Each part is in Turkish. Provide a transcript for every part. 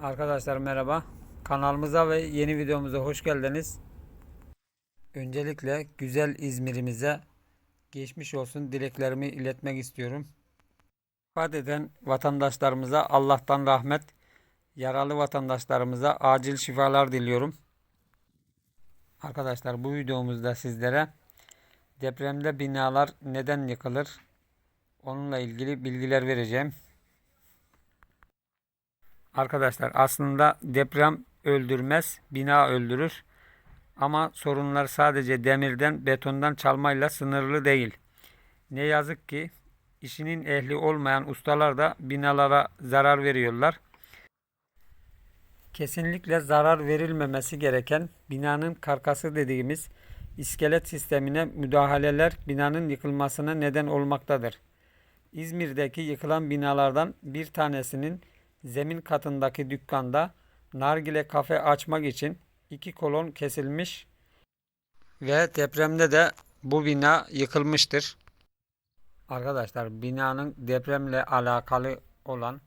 Arkadaşlar merhaba. Kanalımıza ve yeni videomuza hoş geldiniz. Öncelikle güzel İzmir'imize geçmiş olsun dileklerimi iletmek istiyorum. Vefat eden vatandaşlarımıza Allah'tan rahmet, yaralı vatandaşlarımıza acil şifalar diliyorum. Arkadaşlar bu videomuzda sizlere depremde binalar neden yıkılır? Onunla ilgili bilgiler vereceğim. Arkadaşlar aslında deprem öldürmez, bina öldürür. Ama sorunlar sadece demirden, betondan çalmayla sınırlı değil. Ne yazık ki işinin ehli olmayan ustalar da binalara zarar veriyorlar. Kesinlikle zarar verilmemesi gereken binanın karkası dediğimiz iskelet sistemine müdahaleler binanın yıkılmasına neden olmaktadır. İzmir'deki yıkılan binalardan bir tanesinin zemin katındaki dükkanda nargile kafe açmak için iki kolon kesilmiş ve depremde de bu bina yıkılmıştır. Arkadaşlar binanın depremle alakalı olan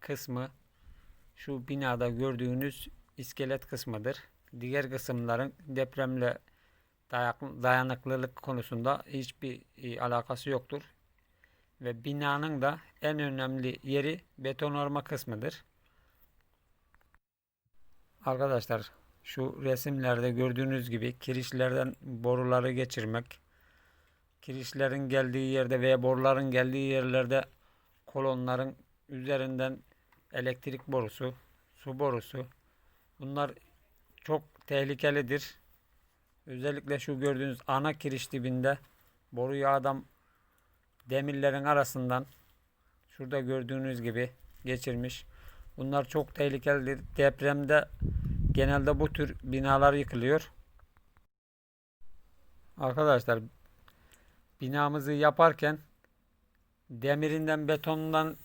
kısmı şu binada gördüğünüz iskelet kısmıdır. Diğer kısımların depremle dayanıklılık konusunda hiçbir e, alakası yoktur. Ve binanın da en önemli yeri betonarme kısmıdır. Arkadaşlar şu resimlerde gördüğünüz gibi kirişlerden boruları geçirmek, kirişlerin geldiği yerde veya boruların geldiği yerlerde kolonların üzerinden elektrik borusu, su borusu bunlar çok tehlikelidir. Özellikle şu gördüğünüz ana kiriş dibinde boruyu adam demirlerin arasından şurada gördüğünüz gibi geçirmiş. Bunlar çok tehlikelidir. Depremde genelde bu tür binalar yıkılıyor. Arkadaşlar binamızı yaparken demirinden betonundan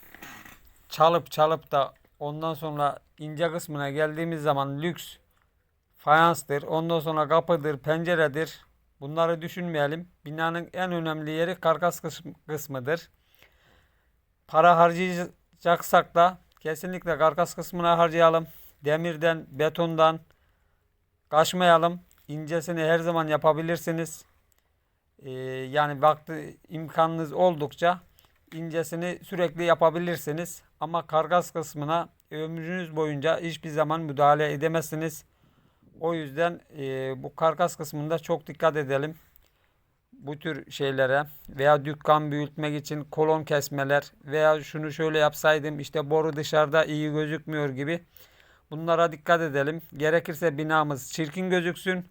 çalıp çalıp da ondan sonra ince kısmına geldiğimiz zaman lüks fayanstır. Ondan sonra kapıdır, penceredir. Bunları düşünmeyelim. Binanın en önemli yeri karkas kısm- kısmıdır. Para harcayacaksak da kesinlikle karkas kısmına harcayalım. Demirden, betondan kaçmayalım. İncesini her zaman yapabilirsiniz. Ee, yani vakti imkanınız oldukça incesini sürekli yapabilirsiniz. Ama kargas kısmına ömrünüz boyunca hiçbir zaman müdahale edemezsiniz. O yüzden e, bu karkas kısmında çok dikkat edelim. Bu tür şeylere veya dükkan büyütmek için kolon kesmeler veya şunu şöyle yapsaydım işte boru dışarıda iyi gözükmüyor gibi bunlara dikkat edelim. Gerekirse binamız çirkin gözüksün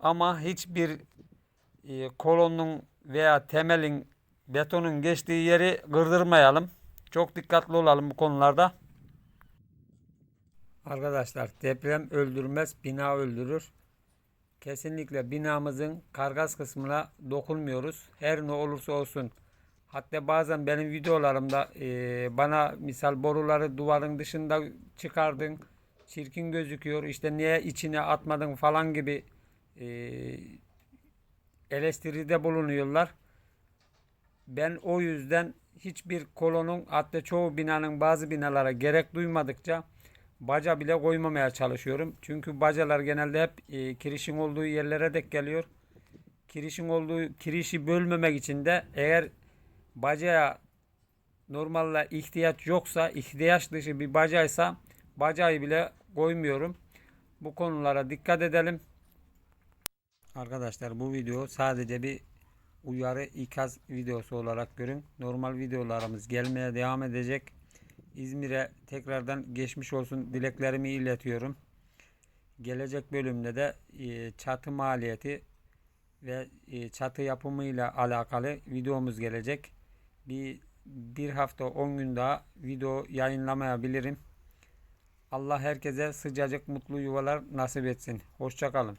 ama hiçbir e, kolonun veya temelin betonun geçtiği yeri kırdırmayalım. Çok dikkatli olalım bu konularda. Arkadaşlar deprem öldürmez, bina öldürür. Kesinlikle binamızın kargas kısmına dokunmuyoruz. Her ne olursa olsun. Hatta bazen benim videolarımda e, bana misal boruları duvarın dışında çıkardın, çirkin gözüküyor, işte niye içine atmadın falan gibi e, eleştiride bulunuyorlar. Ben o yüzden hiçbir kolonun hatta çoğu binanın bazı binalara gerek duymadıkça baca bile koymamaya çalışıyorum. Çünkü bacalar genelde hep e, kirişin olduğu yerlere denk geliyor. Kirişin olduğu kirişi bölmemek için de eğer bacaya normalde ihtiyaç yoksa ihtiyaç dışı bir bacaysa bacayı bile koymuyorum. Bu konulara dikkat edelim. Arkadaşlar bu video sadece bir uyarı ikaz videosu olarak görün. Normal videolarımız gelmeye devam edecek. İzmir'e tekrardan geçmiş olsun dileklerimi iletiyorum. Gelecek bölümde de e, çatı maliyeti ve e, çatı yapımıyla alakalı videomuz gelecek. Bir bir hafta 10 gün daha video yayınlamayabilirim. Allah herkese sıcacık mutlu yuvalar nasip etsin. Hoşçakalın.